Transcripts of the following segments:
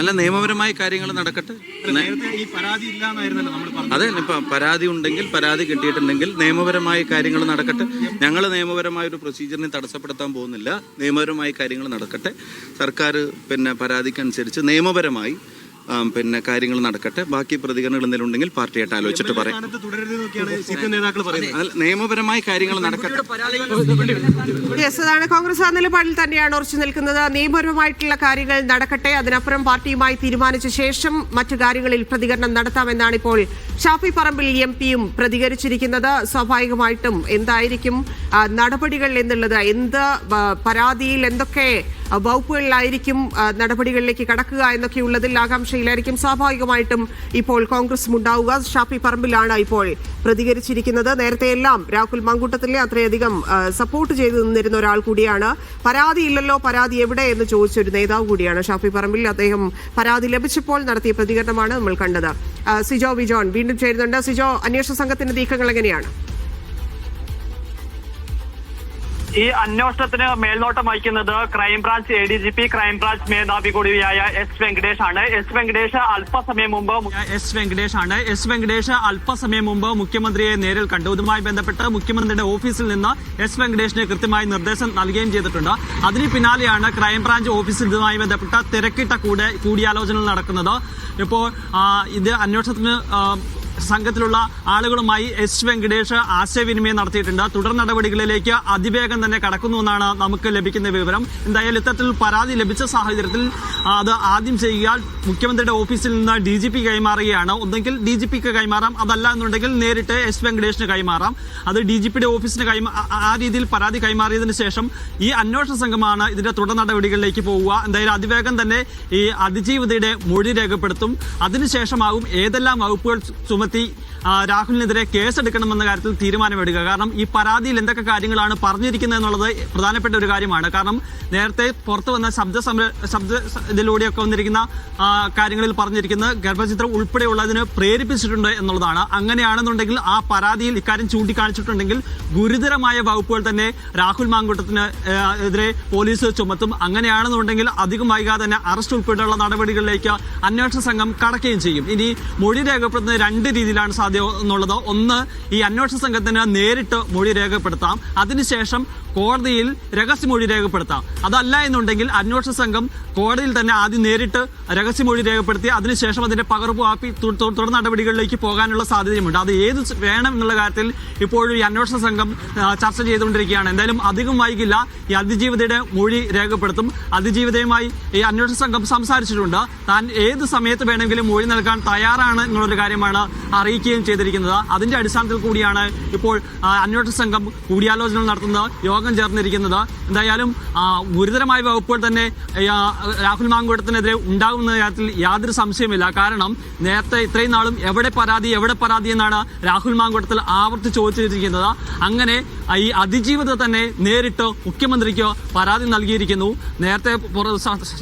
അല്ല നിയമപരമായ കാര്യങ്ങൾ നടക്കട്ടെ? അതെ ഇപ്പൊ പരാതി ഉണ്ടെങ്കിൽ പരാതി കിട്ടിയിട്ടുണ്ടെങ്കിൽ നിയമപരമായ കാര്യങ്ങൾ നടക്കട്ടെ. ഞങ്ങൾ നിയമപരമായ ഒരു പ്രൊസീജിയറിനെ തടസ്സപ്പെടുത്താൻ പോകുന്നില്ല. നിയമപരമായ കാര്യങ്ങൾ നടക്കട്ടെ. സർക്കാർ പിന്നെ പരാതിക്കനുസരിച്ച് നിയമപരമായി പിന്നെ കാര്യങ്ങൾ നടക്കട്ടെ. ബാക്കി പ്രതികരണങ്ങൾ എന്തെങ്കിലും ഉണ്ടെങ്കിൽ പാർട്ടിയായിട്ട് ആലോചിച്ചിട്ട് പറയാം. നിയമപരമായി കാര്യങ്ങൾ നടക്കട്ടെ. അതാണ് കോൺഗ്രസ് ആ നിലപാടിൽ തന്നെയാണ് ഉറച്ചു നിൽക്കുന്നത്. നിയമപരമായിട്ടുള്ള കാര്യങ്ങൾ നടക്കട്ടെ. അതിനപ്പുറം പാർട്ടിയുമായി തീരുമാനിച്ച ശേഷം മറ്റു കാര്യങ്ങളിൽ പ്രതികരണം നടത്താമെന്നാണ് ഇപ്പോൾ ഷാഫി പറമ്പിൽ എം പിയും പ്രതികരിച്ചിരിക്കുന്നത്. സ്വാഭാവികമായിട്ടും എന്തായിരിക്കും നടപടികൾ എന്നുള്ളത് എന്ത് പരാതിയിൽ എന്തൊക്കെ വകുപ്പുകളിലായിരിക്കും നടപടികളിലേക്ക് കടക്കുക എന്നൊക്കെയുള്ളതിൽ ആകാംക്ഷയിലായിരിക്കും സ്വാഭാവികമായിട്ടും ഇപ്പോൾ കോൺഗ്രസും ഉണ്ടാവുക ഷാഫി പറമ്പിലാണ് ഇപ്പോൾ പ്രതികരിച്ചിരിക്കുന്നത്. നേരത്തെയെല്ലാം രാഹുൽ മങ്കൂട്ടത്തിലെ അത്രയധികം സപ്പോർട്ട് ചെയ്തു നിന്നിരുന്ന ഒരാൾ കൂടിയാണ്. പരാതി ഇല്ലല്ലോ പരാതി എവിടെ എന്ന് ചോദിച്ച ഒരു നേതാവ് കൂടിയാണ് ഷാഫി പറമ്പിൽ. അദ്ദേഹം പരാതി ലഭിച്ചപ്പോൾ നടത്തിയ പ്രതികരണമാണ് നമ്മൾ കണ്ടത്. സിജോ വിജോൺ വീണ്ടും ചേരുന്നുണ്ട്. സിജോ അന്വേഷണ സംഘത്തിന്റെ നീക്കങ്ങൾ എങ്ങനെയാണ്? ഈ അന്വേഷണത്തിന് മേൽനോട്ടം വഹിക്കുന്നത് crime branch A D G P crime branch മേധാവി കൂടിയായ എസ് വെങ്കടേഷ് ആണ്. എസ് വെങ്കടേഷ് അല്പസമയം മുമ്പ് എസ് വെങ്കടേഷ് ആണ്. എസ് വെങ്കടേഷ് അല്പസമയം മുമ്പ് മുഖ്യമന്ത്രിയെ നേരിൽ കണ്ടു. ഇതുമായി ബന്ധപ്പെട്ട് മുഖ്യമന്ത്രിയുടെ ഓഫീസിൽ നിന്ന് എസ് വെങ്കടേഷിന് കൃത്യമായി നിർദ്ദേശം നൽകുകയും ചെയ്തിട്ടുണ്ട്. അതിന് പിന്നാലെയാണ് ക്രൈംബ്രാഞ്ച് ഓഫീസിൽ ഇതുമായി ബന്ധപ്പെട്ട തിരക്കിട്ട കൂടെ കൂടിയാലോചനകൾ നടക്കുന്നത്. ഇപ്പോൾ ഇത് അന്വേഷണത്തിന് സംഘത്തിലുള്ള ആളുകളുമായി എസ് വെങ്കടേഷ് ആശയവിനിമയം നടത്തിയിട്ടുണ്ട്. തുടർ നടപടികളിലേക്ക് അതിവേഗം തന്നെ കടക്കുന്നുവെന്നാണ് നമുക്ക് ലഭിക്കുന്ന വിവരം. എന്തായാലും ഇത്തരത്തിൽ പരാതി ലഭിച്ച സാഹചര്യത്തിൽ അത് ആദ്യം ചെയ്യുക. മുഖ്യമന്ത്രിയുടെ ഓഫീസിൽ നിന്ന് ഡി ജി പി കൈമാറുകയാണ്. ഒന്നെങ്കിൽ ഡി ജി പിക്ക് കൈമാറാം. അതല്ല എന്നുണ്ടെങ്കിൽ നേരിട്ട് എസ് വെങ്കടേഷിന് കൈമാറാം. അത് ഡി ജി പിയുടെ ഓഫീസിന് കൈമാ ആ- രീതിയിൽ പരാതി കൈമാറിയതിനു ശേഷം ഈ അന്വേഷണ സംഘമാണ് ഇതിന്റെ തുടർ നടപടികളിലേക്ക് പോവുക. എന്തായാലും അതിവേഗം തന്നെ ഈ അതിജീവിതയുടെ മൊഴി രേഖപ്പെടുത്തും. അതിനുശേഷമാകും ഏതെല്ലാം വകുപ്പുകൾ ചുമത്തി ആ, രാഹുലിനെതിരെ കേസെടുക്കണമെന്ന കാര്യത്തിൽ തീരുമാനമെടുക്കുക. കാരണം ഈ പരാതിയിൽ എന്തൊക്കെ കാര്യങ്ങളാണ് പറഞ്ഞിരിക്കുന്നത് എന്നുള്ളത് പ്രധാനപ്പെട്ട ഒരു കാര്യമാണ്. കാരണം നേരത്തെ പുറത്തു വന്ന ശബ്ദ സംര ശബ്ദ ഇതിലൂടെയൊക്കെ വന്നിരിക്കുന്ന കാര്യങ്ങളിൽ പറഞ്ഞിരിക്കുന്ന ഗർഭചിത്രം ഉൾപ്പെടെയുള്ളതിന് പ്രേരിപ്പിച്ചിട്ടുണ്ട് എന്നുള്ളതാണ്. അങ്ങനെയാണെന്നുണ്ടെങ്കിൽ ആ പരാതിയിൽ ഇക്കാര്യം ചൂണ്ടിക്കാണിച്ചിട്ടുണ്ടെങ്കിൽ ഗുരുതരമായ വകുപ്പുകൾ തന്നെ രാഹുൽ മാങ്കൂട്ടത്തിന് എതിരെ പോലീസ് ചുമത്തും. അങ്ങനെയാണെന്നുണ്ടെങ്കിൽ അധികം വൈകാതെ തന്നെ അറസ്റ്റ് ഉൾപ്പെടെയുള്ള നടപടികളിലേക്ക് അന്വേഷണ സംഘം കടക്കുകയും ചെയ്യും. ഇനി മൊഴി രേഖപ്പെടുത്തുന്ന രണ്ട് രീതിയിലാണ് സാധ്യത എന്നുള്ളത് ഒന്ന് ഈ അന്വേഷണ സംഘത്തിന് നേരിട്ട് മൊഴി രേഖപ്പെടുത്താം. അതിനുശേഷം കോടതിയിൽ രഹസ്യമൊഴി രേഖപ്പെടുത്താം. അതല്ല എന്നുണ്ടെങ്കിൽ അന്വേഷണ സംഘം കോടതിയിൽ തന്നെ ആദ്യം നേരിട്ട് രഹസ്യമൊഴി രേഖപ്പെടുത്തി അതിനുശേഷം അതിന്റെ പകർപ്പ് തു- തുടർ നടപടികളിലേക്ക് പോകാനുള്ള സാധ്യതയുമുണ്ട്. അത് ഏത് വേണം എന്നുള്ള കാര്യത്തിൽ ഇപ്പോഴും ഈ അന്വേഷണ സംഘം ചർച്ച ചെയ്തുകൊണ്ടിരിക്കുകയാണ്. എന്തായാലും അധികം വൈകില്ല. ഈ അതിജീവിതയുടെ മൊഴി രേഖപ്പെടുത്തും. അതിജീവിതയുമായി ഈ അന്വേഷണ സംഘം സംസാരിച്ചിട്ടുണ്ട്. താൻ ഏത് സമയത്ത് വേണമെങ്കിലും മൊഴി നൽകാൻ തയ്യാറാണ് എന്നുള്ളൊരു കാര്യമാണ് അറിയിക്കുകയും ചെയ്തിരിക്കുന്നത്. അതിന്റെ അടിസ്ഥാനത്തിൽ കൂടിയാണ് ഇപ്പോൾ അന്വേഷണ സംഘം കൂടിയാലോചന നടത്തുന്നത് യോഗം ചേർന്നിരിക്കുന്നത്. എന്തായാലും ഗുരുതരമായ വകുപ്പുകൾ തന്നെ രാഹുൽ മാങ്കൂട്ടത്തിനെതിരെ ഉണ്ടാകുന്ന കാര്യത്തിൽ യാതൊരു സംശയമില്ല കാരണം നേരത്തെ ഇത്രയും നാളും എവിടെ പരാതി എവിടെ പരാതി എന്നാണ് രാഹുൽ മാങ്കൂട്ടത്തിൽ ആവർത്തി ചോദിച്ചിരിക്കുന്നത്. അങ്ങനെ ഈ അതിജീവിത തന്നെ നേരിട്ട് മുഖ്യമന്ത്രിക്ക് പരാതി നൽകിയിരിക്കുന്നു. നേരത്തെ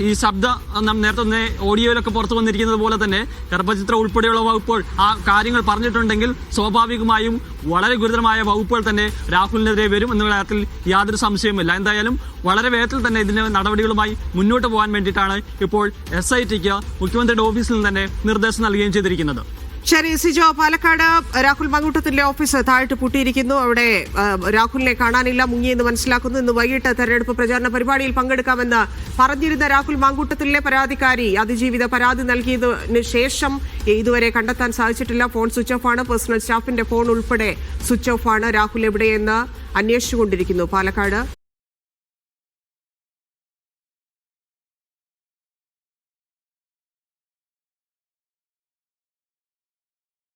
ഈ ശബ്ദം നേരത്തെ ഓഡിയോയിലൊക്കെ പുറത്തു വന്നിരിക്കുന്നത് പോലെ തന്നെ ഗർഭചിത്രം ഉൾപ്പെടെയുള്ള വകുപ്പുകൾ ആ കാര്യങ്ങൾ പറഞ്ഞിട്ടുണ്ടെങ്കിൽ സ്വാഭാവികമായും വളരെ ഗുരുതരമായ വകുപ്പുകൾ തന്നെ രാഹുലിനെതിരെ വരും എന്നുള്ള കാര്യത്തിൽ യാതൊരു സംശയവുമില്ല. എന്തായാലും വളരെ വേഗത്തിൽ തന്നെ ഇതിന് നടപടികളുമായി മുന്നോട്ട് പോകാൻ വേണ്ടിയിട്ടാണ് ഇപ്പോൾ എസ് ഐ ടിക്ക് മുഖ്യമന്ത്രിയുടെ ഓഫീസിൽ നിന്ന് തന്നെ നിർദ്ദേശം നൽകുകയും ചെയ്തിരിക്കുന്നത്. ശരി സിജോ പാലക്കാട് രാഹുൽ മങ്കൂട്ടത്തിന്റെ ഓഫീസ് താഴ്ത്ത് പൂട്ടിയിരിക്കുന്നു. അവിടെ രാഹുലിനെ കാണാനില്ല മുങ്ങിയെന്ന് മനസ്സിലാക്കുന്നു. ഇന്ന് വൈകിട്ട് തെരഞ്ഞെടുപ്പ് പ്രചാരണ പരിപാടിയിൽ പങ്കെടുക്കാമെന്ന് പറഞ്ഞിരുന്ന രാഹുൽ മാങ്കൂട്ടത്തിലെ പരാതിക്കാരി അതിജീവിത പരാതി നൽകിയതിന് ശേഷം ഇതുവരെ കണ്ടെത്താൻ സാധിച്ചിട്ടില്ല. ഫോൺ സ്വിച്ച് ഓഫ് ആണ്. പേഴ്സണൽ സ്റ്റാഫിന്റെ ഫോൺ ഉൾപ്പെടെ സ്വിച്ച് ഓഫ് ആണ്. രാഹുൽ എവിടെയെന്ന് അന്വേഷിച്ചുകൊണ്ടിരിക്കുന്നു. പാലക്കാട്.